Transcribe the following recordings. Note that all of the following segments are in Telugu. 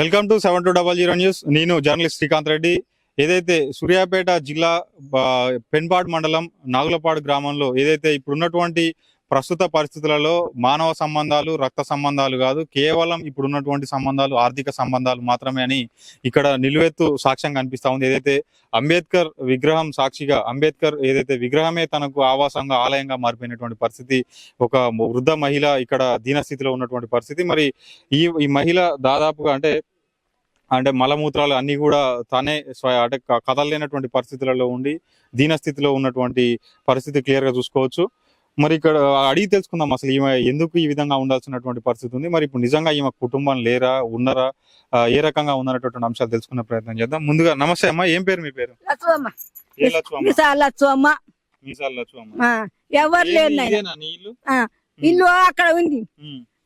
Welcome to seven two double zero news. నేను జర్నలిస్ట్ శ్రీకాంత్ రెడ్డి. ఏదైతే సూర్యాపేట జిల్లా పెన్పాడు మండలం నాగులపాడు గ్రామంలో ఏదైతే ఇప్పుడున్నటువంటి ప్రస్తుత పరిస్థితులలో మానవ సంబంధాలు రక్త సంబంధాలు కాదు కేవలం ఇప్పుడున్నటువంటి సంబంధాలు ఆర్థిక సంబంధాలు మాత్రమే అని ఇక్కడ నిలువెత్తు సాక్ష్యం కనిపిస్తా ఉంది. ఏదైతే అంబేద్కర్ విగ్రహం సాక్షిగా అంబేద్కర్ ఏదైతే విగ్రహమే తనకు ఆవాసంగా ఆలయంగా మారిపోయినటువంటి పరిస్థితి ఒక వృద్ధ మహిళ ఇక్కడ దీనస్థితిలో ఉన్నటువంటి పరిస్థితి మరి ఈ ఈ మహిళ దాదాపుగా అంటే అంటే మలమూత్రాలు అన్ని కూడా తనే అంటే కదలలేనటువంటి పరిస్థితులలో ఉండి దీనస్థితిలో ఉన్నటువంటి పరిస్థితి క్లియర్గా చూసుకోవచ్చు. మరి ఇక్కడ అడిగి తెలుసుకుందాం అసలు ఈమె ఎందుకు ఈ విధంగా ఉండాల్సినటువంటి పరిస్థితి ఉంది. మరి ఇప్పుడు నిజంగా ఈమె కుటుంబం లేరా ఉన్నారా? ఏ రకంగా ఉందన్నటువంటి అంశాలు తెలుసుకునే ప్రయత్నం చేద్దాం. ముందుగా నమస్తే అమ్మా ఏం పేరు మీ పేరు? ఎవరు నీ ఇల్లు అక్కడ ఉంది.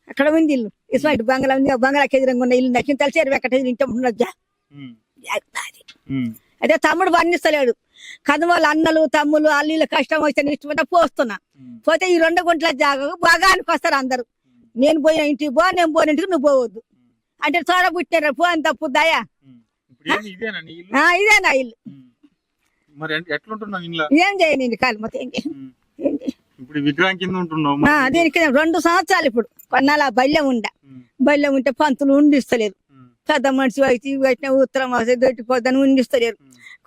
అక్కడ ఉంది ఇల్లు. ఇస్మాయిల్ బంగ్లా ఉంది. బంగ్లాకి ఎదురుగా ఉన్న ఇల్లు నాకు తెలిసి వెంకట ఇంట్లో. ఉమ్, అదే. తమ్ముడు వర్ణిస్తలేడు. కథ వాళ్ళ అన్నలు తమ్ముళ్ళు అల్లీలు కష్టం వస్తే ఇష్టం పోస్తున్నా. పోతే ఈ రెండు గుంటల జాగా బాగానికి వస్తారు అందరు. నేను పోయిన ఇంటికి పో నేను పోయిన ఇంటికి నువ్వు పోవద్దు. అంటే చోర పుట్టినారు పో అని తప్పు దయా ఇదేనా ఇల్లు? ఏం చేయను కాలు మొత్తం ఏం. ఇప్పుడు విగ్రహం కింద ఉంటున్నావు. దీనికి రెండు సంవత్సరాలు ఇప్పుడు. కొన్నాళ్ళ బల్యం ఉండ. బల్యం ఉంటే పంతులు ఉండిస్తలేరు. పెద్ద మనిషి అయితే ఉత్తరం వస్తే దొట్టిపోద్దని ఉండిస్తలేరు.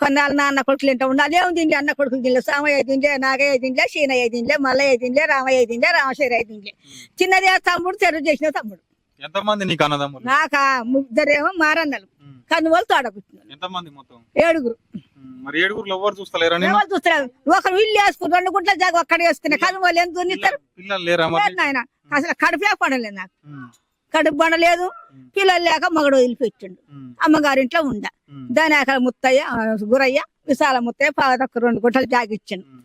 కొన్నాళ్ళు నా అన్న కొడుకులు ఇంట ఉండాలి అదే ఉంది అన్న కొడుకులు తినలే సామయ్య తినలే నాగయ్య తినలే శీనయ్య తినలే మల్లయ్య తినలే రామయ్య తినలే రామశేరయ్య తినలే. చిన్నది ఆ తమ్ముడు చెరువు చేసిన తమ్ముడు. ఎంతమంది నీకు అన్నదమ్ములు? నాకా ముగ్గురేమో మారన్నలు. కన్నువలు తోడబుట్టినారు ఎంతమంది మొత్తం? ఏడుగురు. మరి ఏడుగురులో ఎవరు చూస్తలేరా ఎవరు ఒకరు ఇల్లు వేసుకుని రెండు గుంటల జాగ ఒక్కడ వేసుకునే. కన్నువలు ఎంత దున్నిస్తారు పిల్లలు లేరా అసలు కడుపులే పడలేదు నాకు. కడుపు పండలేదు పిల్లలు లేక మగడు వదిలిపెట్టిండు. అమ్మగారింట్లో ఉండ. ఉమ్, దాని అక్కడ ముత్తయ్య గురయ్య విశాల ముత్తయ్య పాదొక్క రెండు గుంటలు జాగిచ్చాను ఉమ్,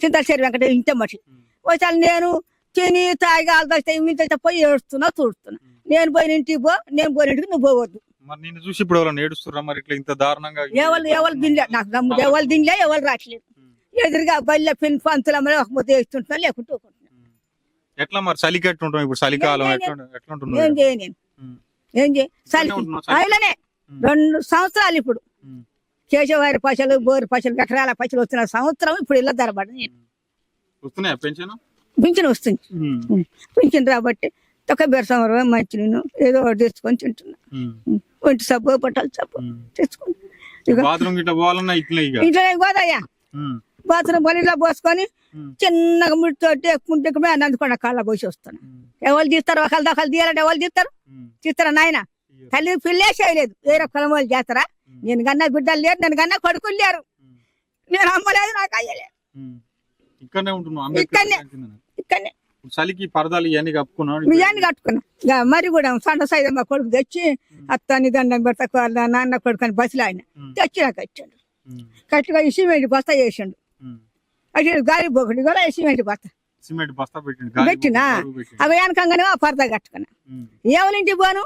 చింతలచేరి వెంకట ఇంత మట్టి వచ్చాను నేను తిని తాగి ఆల్దొస్తే ఇంత పోయి ఏడుస్తున్నా చూడుతున్నా నేను పోయిన ఇంటికి పో నేను పోయిన ఇంటికి నువ్వు పోవద్దు. మరి నిన్ను చూసి ఇప్పుడు ఎవరైనా ఏడుస్తుర్రా మరి ఇట్లా ఇంత దారుణంగా? ఎవరు ఎవరు తినలే నాకు ఎవరు తినలే ఎవరు రావట్లేదు ఉమ్, ఎదురుగా బయట పిన్ పంతులమ్మలో ఒక ముద్ద వేస్తుంటున్నా లేకుంటూ. ఎట్లా మరి చలికి ఎట్లుంటాం ఇప్పుడు? చలికాలం ఎట్లా ఏం ఎట్లుంటున్నావు ఏం చేయ నేను. ఏం చేయ చలికి రెండు సంవత్సరాలు ఇప్పుడు. కేశవారి పశలు బోరు పశలు ఎకరాల పశలు వస్తున్న సంవత్సరం ఇప్పుడు ఇళ్ళ ధరబడి నేను వస్తున్నాయా పెన్షన్? పింఛన్ వస్తుంది. పింఛన్ రాబట్టి ఒక బెరసం మంచి నేను ఏదో ఒకటి తెచ్చుకొని తింటున్నా. ఒంటి సబ్బు బట్టలు సబ్బు. తెచ్చుకుని పోవాలన్నా ఇట్లా పోదాయా బాత్రూమ్ బలిలో పోసుకొని చిన్నగా ముడితో ఎక్కుంటే అందుకుండా కాళ్ళ పోసి వస్తాను. ఎవరు తీస్తారు? ఒకళ్ళు దొకలు తీయాలంటే ఎవరు తీస్తారు. తీస్తారా నాయన? తల్లి పిల్లే చేయలేదు. వేరే కులం వాళ్ళు చేస్తారా? నేను కన్నా బిడ్డలు లేరు నేను కన్నా కొడుకులు లేరు. నేను అమ్మలేదు నాకు అయ్యలేదు. ఇక్కడనే ఇక్కడనే. ఇక్కడనే. చలికి పరదాలు ఇవన్నీ కట్టుకున్నా. మరి కూడా సండ సైదమ్మ కొడుకు తెచ్చి అత్తని దండం పెడతా నాన్న కొడుకు అని బస్సులో ఆయన తెచ్చి నాకు కట్టాడు. కట్టుగా సిమెంట్ బస్తా చేసిండు. అటు గాలి పోకటి కూడా సిమెంట్ బస్తా సిమెంట్ బస్తా పెట్టినా? పెట్టిండు. అవి వెనకంగానే పరదా కట్టుకున్నా. ఎవరింటి పోను.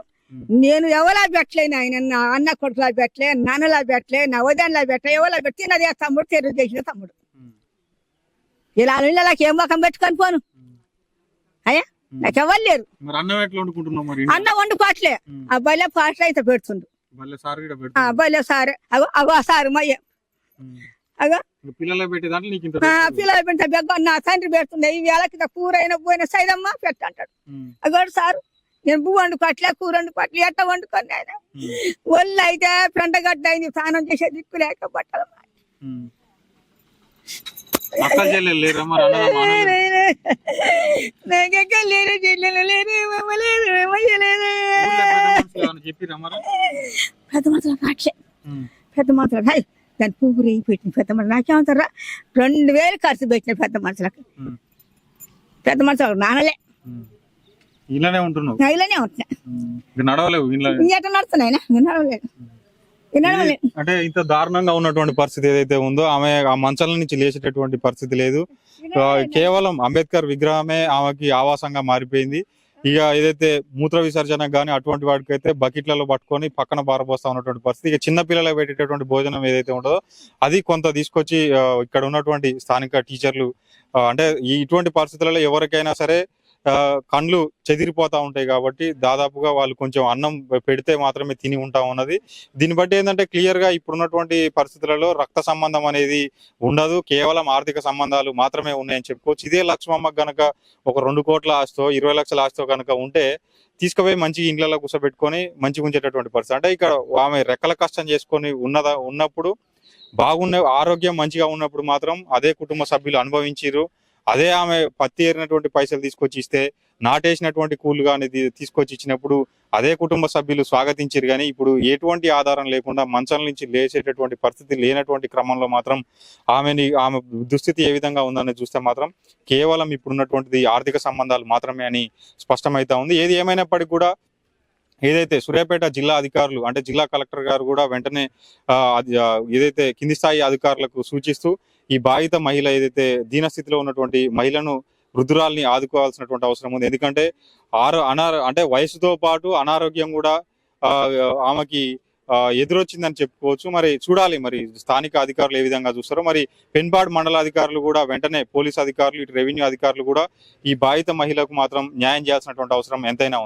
నేను ఎవలా పెట్టలేను ఆయన నా అన్న కొడుకులా పెట్టలే నాన్నలా పెట్టలే నా వదనలా పెట్టలే ఎవలా పెట్టి ఆ తమ్ముడు తెరువు చేసిన తమ్ముడు. ఇలా ఇళ్ళకి ఏం మొఖం పెట్టుకొని పోను. అయ్యా నాకు ఎవరు లేరు. అన్నం వండుకోవట్లే. అబ్బాయిలే పాటలు అయితే పెడుతుండు. భలే సార్ అబ్బాయిలే సారు అగో సారు మయ్య. అగో. పిల్లలే పెట్టే దాంట్లో నీకు ఇంత ఆ రేటు. పిల్లలు పెంట బెగ్గ నా తండ్రి పెడుతుంది ఈ వేళకి కూర అయినా పోయిన సైదమ్మ పెట్టంటాడు అగోడు సారు నేను పువ్వు వండుకోవట్లే కూర వండుకోవట్లే ఎట్ట వండుకొని ఆయన ఒళ్ళు అయితే పెంటగడ్డ అయింది స్నానం చేసే దిక్కు లేక బట్టలు? నాకెక్కడ లేరు చెల్లెలు లేరు అమ్మ అమ్మయ్య ఊళ్ళో పెద్ద మాత్రం పెద్ద మాత్రం దాని పువ్వు రేగి పెట్టింది పెద్ద మనుషులు నాకేమంటారా రెండు వేలు ఖర్చు పెట్టిన పెద్ద మనుషులకు. పెద్ద మనుషులకు నానలే. ఇలానే ఉంటున్నావు? ఇలానే ఉంటున్నా. నడవలేవు ఎట్లా నడవలేదు. అంటే ఇంత దారుణంగా ఉన్నటువంటి పరిస్థితి ఏదైతే ఉందో ఆమె ఆ మంచాల నుంచి లేచేటటువంటి పరిస్థితి లేదు. కేవలం అంబేద్కర్ విగ్రహమే ఆమెకి ఆవాసంగా మారిపోయింది. ఇక ఏదైతే మూత్ర విసర్జన కానీ అటువంటి వాటికి అయితే బకెట్లలో పట్టుకొని పక్కన బారబోస్తా ఉన్నటువంటి పరిస్థితి. ఇక చిన్నపిల్లలకు పెట్టేటటువంటి భోజనం ఏదైతే ఉంటుందో అది కొంత తీసుకొచ్చి ఇక్కడ ఉన్నటువంటి స్థానిక టీచర్లు అంటే ఈ ఇటువంటి పరిస్థితులలో ఎవరికైనా సరే కండ్లు చెదిరిపోతా ఉంటాయి కాబట్టి దాదాపుగా వాళ్ళు కొంచెం అన్నం పెడితే మాత్రమే తిని ఉంటాం ఉన్నది. దీన్ని బట్టి ఏంటంటే క్లియర్గా ఇప్పుడున్నటువంటి పరిస్థితులలో రక్త సంబంధం అనేది ఉండదు. కేవలం ఆర్థిక సంబంధాలు మాత్రమే ఉన్నాయని చెప్పుకోవచ్చు. ఇదే లక్ష్మమ్మ గనక ఒక రెండు కోట్ల ఆస్తో ఇరవై లక్షల ఆస్తో కనుక ఉంటే తీసుకుపోయి మంచి ఇండ్లలో కూర్చోబెట్టుకొని మంచి ఉంచేటటువంటి పరిస్థితి. అంటే ఇక్కడ ఆమె రెక్కల కష్టం చేసుకొని ఉన్నదా ఉన్నప్పుడు బాగున్న ఆరోగ్యం మంచిగా ఉన్నప్పుడు మాత్రం అదే కుటుంబ సభ్యులు అనుభవించారు అదే ఆమె పత్తి ఏరినటువంటి పైసలు తీసుకొచ్చి ఇస్తే నాటేసినటువంటి కూలు కానీ తీసుకొచ్చి ఇచ్చినప్పుడు అదే కుటుంబ సభ్యులు స్వాగతించారు కానీ ఇప్పుడు ఎటువంటి ఆధారం లేకుండా మంచం నుంచి లేచేటటువంటి పరిస్థితి లేనటువంటి క్రమంలో మాత్రం ఆమెని ఆమె దుస్థితి ఏ విధంగా ఉందని చూస్తే మాత్రం కేవలం ఇప్పుడున్నటువంటిది ఆర్థిక సంబంధాలు మాత్రమే అని స్పష్టమవుతా ఉంది. ఏది ఏమైనప్పటికీ కూడా ఏదైతే సూర్యాపేట జిల్లా అధికారులు అంటే జిల్లా కలెక్టర్ గారు కూడా వెంటనే ఏదైతే కింది స్థాయి అధికారులకు సూచిస్తూ ఈ బాధిత మహిళ ఏదైతే దీనస్థితిలో ఉన్నటువంటి మహిళను వృద్ధురాల్ని ఆదుకోవాల్సినటువంటి అవసరం ఉంది. ఎందుకంటే ఆరో అనారో అంటే వయసుతో పాటు అనారోగ్యం కూడా ఆ, ఆమెకి ఎదురొచ్చిందని చెప్పుకోవచ్చు. మరి చూడాలి మరి స్థానిక అధికారులు ఏ విధంగా చూస్తారో. మరి పెన్బాడ్ మండల అధికారులు కూడా వెంటనే పోలీస్ అధికారులు ఇటు రెవెన్యూ అధికారులు కూడా ఈ బాధిత మహిళకు మాత్రం న్యాయం చేయాల్సినటువంటి అవసరం ఎంతైనా